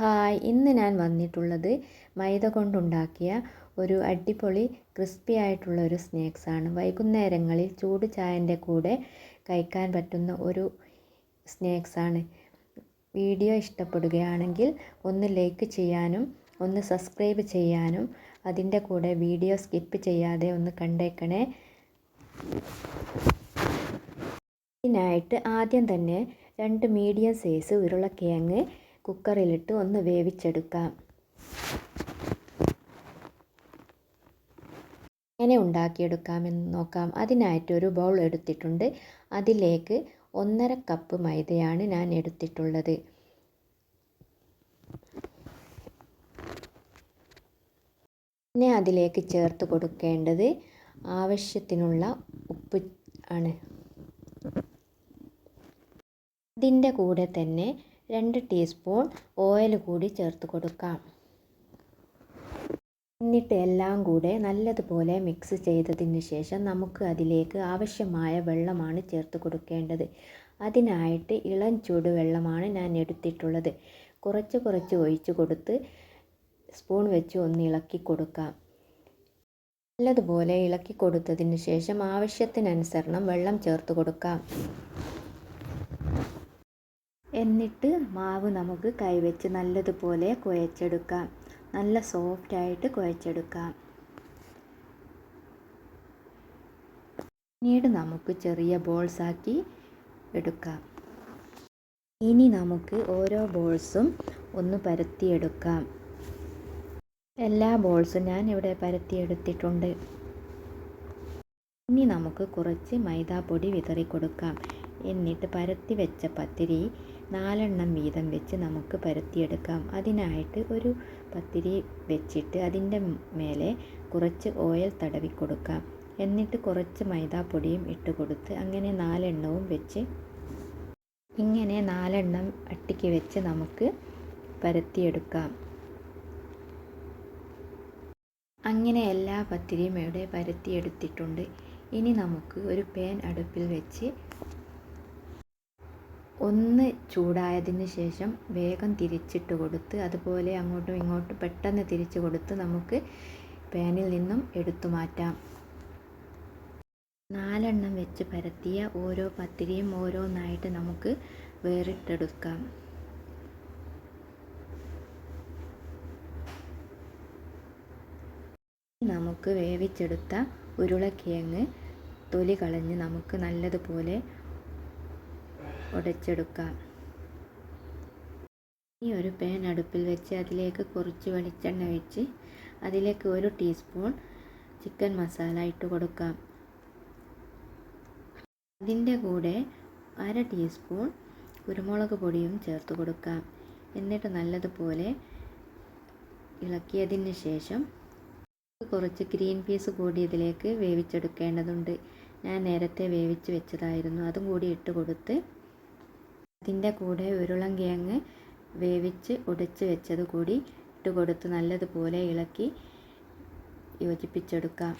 Hi ഇന്ന് ഞാൻ വന്നിട്ടുള്ളത് മൈദ കൊണ്ടുണ്ടാക്കിയ ഒരു അടിപൊളി ക്രിസ്പി ആയിട്ടുള്ള ഒരു സ്നാക്സാണ് വൈകുന്നേരങ്ങളിൽ ചൂട് ചായന്റെ കൂടെ കഴിക്കാൻ പറ്റുന്ന ഒരു സ്നാക്സാണ് വീഡിയോ ഇഷ്ടപ്പെടുകയാണെങ്കിൽ ഒന്ന് ലൈക്ക് ചെയ്യാനും ഒന്ന് സബ്സ്ക്രൈബ് ചെയ്യാനും അതിന്റെ കൂടെ വീഡിയോ സ്കിപ്പ് ചെയ്യാതെ ഒന്ന് കണ്ടേക്കണേ. ഇതിനായിട്ട് ആദ്യം തന്നെ രണ്ട് മീഡിയം സൈസ് ഉരുളക്കിഴങ്ങ് കുക്കറിലിട്ട് ഒന്ന് വേവിച്ചെടുക്കാം. എങ്ങനെ ഉണ്ടാക്കിയെടുക്കാമെന്ന് നോക്കാം. അതിനായിട്ട് ഒരു ബൗൾ എടുത്തിട്ടുണ്ട്. അതിലേക്ക് ഒന്നര കപ്പ് മൈദയാണ് ഞാൻ എടുത്തിട്ടുള്ളത്. പിന്നെ അതിലേക്ക് ചേർത്ത് കൊടുക്കേണ്ടത് ആവശ്യത്തിനുള്ള ഉപ്പ് ആണ്. ഇതിന്റെ കൂടെ തന്നെ രണ്ട് ടീസ്പൂൺ ഓയിൽ കൂടി ചേർത്ത് കൊടുക്കാം. എന്നിട്ട് എല്ലാം കൂടെ നല്ലതുപോലെ മിക്സ് ചെയ്തതിന് ശേഷം നമുക്ക് അതിലേക്ക് ആവശ്യമായ വെള്ളമാണ് ചേർത്ത് കൊടുക്കേണ്ടത്. അതിനായിട്ട് ഇളം ചൂടുവെള്ളമാണ് ഞാൻ എടുത്തിട്ടുള്ളത്. കുറച്ച് കുറച്ച് ഒഴിച്ച് കൊടുത്ത് സ്പൂൺ വെച്ച് ഒന്ന് ഇളക്കി കൊടുക്കാം. നല്ലതുപോലെ ഇളക്കി കൊടുത്തതിന് ശേഷം ആവശ്യത്തിനനുസരണം വെള്ളം ചേർത്ത് കൊടുക്കാം. എന്നിട്ട് മാവ് നമുക്ക് കൈവച്ച് നല്ലതുപോലെ കുഴച്ചെടുക്കാം. നല്ല സോഫ്റ്റ് ആയിട്ട് കുഴച്ചെടുക്കാം. പിന്നീട് നമുക്ക് ചെറിയ ബോൾസാക്കി എടുക്കാം. ഇനി നമുക്ക് ഓരോ ബോൾസും ഒന്ന് പരത്തിയെടുക്കാം. എല്ലാ ബോൾസും ഞാൻ ഇവിടെ പരത്തിയെടുത്തിട്ടുണ്ട്. ഇനി നമുക്ക് കുറച്ച് മൈദാപ്പൊടി വിതറി കൊടുക്കാം എന്നിട്ട് പരത്തി വെച്ച പത്തിരി നാലെണ്ണം വീതം വെച്ച് നമുക്ക് പരത്തിയെടുക്കാം. അതിനായിട്ട് ഒരു പത്തിരി വെച്ചിട്ട് അതിന്റെ മേലെ കുറച്ച് ഓയിൽ തടവി കൊടുക്കാം എന്നിട്ട് കുറച്ച് മൈദാപ്പൊടിയും ഇട്ട് കൊടുത്ത് അങ്ങനെ നാലെണ്ണവും വെച്ച് ഇങ്ങനെ നാലെണ്ണം അട്ടിക്ക് വെച്ച് നമുക്ക് പരത്തിയെടുക്കാം. അങ്ങനെ എല്ലാ പത്തിരിയും ഇവിടെ പരത്തിയെടുത്തിട്ടുണ്ട്. ഇനി നമുക്ക് ഒരു പാൻ അടുപ്പിൽ വെച്ച് ഒന്ന് ചൂടായതിന് ശേഷം വേഗം തിരിച്ചിട്ട് കൊടുത്ത് അതുപോലെ അങ്ങോട്ടും ഇങ്ങോട്ടും പെട്ടെന്ന് തിരിച്ച് കൊടുത്ത് നമുക്ക് പാനിൽ നിന്നും എടുത്തു മാറ്റാം. നാലെണ്ണം വെച്ച് പരത്തിയ ഓരോ പത്തിരിയും ഓരോന്നായിട്ട് നമുക്ക് വേറിട്ടെടുക്കാം. നമുക്ക് വേവിച്ചെടുത്ത ഉരുളക്കിഴങ്ങ് തൊലി കളഞ്ഞ് നമുക്ക് നല്ലതുപോലെ ഉടച്ചെടുക്കാം. ഇനി ഒരു പാൻ അടുപ്പിൽ വെച്ച് അതിലേക്ക് കുറച്ച് വെളിച്ചെണ്ണ ഒഴിച്ച് അതിലേക്ക് ഒരു ടീസ്പൂൺ ചിക്കൻ മസാല ഇട്ട് കൊടുക്കാം. അതിന്റെ കൂടെ അര ടീസ്പൂൺ കുരുമുളക് പൊടിയും ചേർത്ത് കൊടുക്കാം. എന്നിട്ട് നല്ലതുപോലെ ഇളക്കിയതിന് ശേഷം കുറച്ച് ഗ്രീൻ പീസ് കൂടി ഇതിലേക്ക് വേവിച്ചെടുക്കേണ്ടതുണ്ട്. ഞാൻ നേരത്തെ വേവിച്ച് വെച്ചതായിരുന്നു. അതും കൂടി ഇട്ട് കൊടുത്ത് അതിന്റെ കൂടെ ഉരുളൻ കിഴങ്ങ് വേവിച്ച് ഉടച്ച് വെച്ചത് കൂടി ഇട്ട് കൊടുത്ത് നല്ലതുപോലെ ഇളക്കി യോജിപ്പിച്ചെടുക്കാം.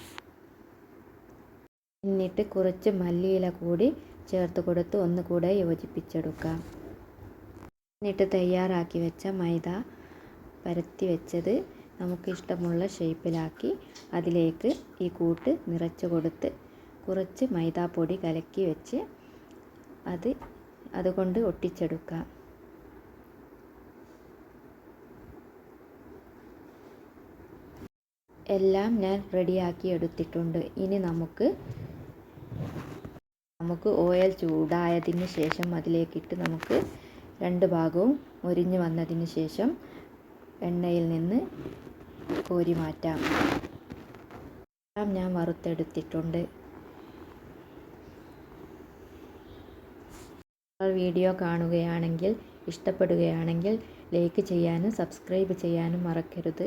എന്നിട്ട് കുറച്ച് മല്ലിയില കൂടി ചേർത്ത് കൊടുത്ത് ഒന്നുകൂടെ യോജിപ്പിച്ചെടുക്കാം. എന്നിട്ട് തയ്യാറാക്കി വെച്ച മൈദ പരത്തി വെച്ചത് നമുക്ക് ഇഷ്ടമുള്ള ഷേപ്പിലാക്കി അതിലേക്ക് ഈ കൂട്ട് നിറച്ച് കൊടുത്ത് കുറച്ച് മൈദാപ്പൊടി കലക്കി വെച്ച് അത് അതുകൊണ്ട് ഒട്ടിച്ചെടുക്കാം. എല്ലാം ഞാൻ റെഡിയാക്കി എടുത്തിട്ടുണ്ട്. ഇനി നമുക്ക് നമുക്ക് ഓയിൽ ചൂടായതിന് ശേഷം അതിലേക്കിട്ട് നമുക്ക് രണ്ട് ഭാഗവും മുരിഞ്ഞു വന്നതിന് ശേഷം എണ്ണയിൽ നിന്ന് കോരി മാറ്റാം. ഞാൻ വറുത്തെടുത്തിട്ടുണ്ട്. വീഡിയോ കാണുകയാണെങ്കിൽ ഇഷ്ടപ്പെടുകയാണെങ്കിൽ ലൈക്ക് ചെയ്യാനും സബ്സ്ക്രൈബ് ചെയ്യാനും മറക്കരുത്.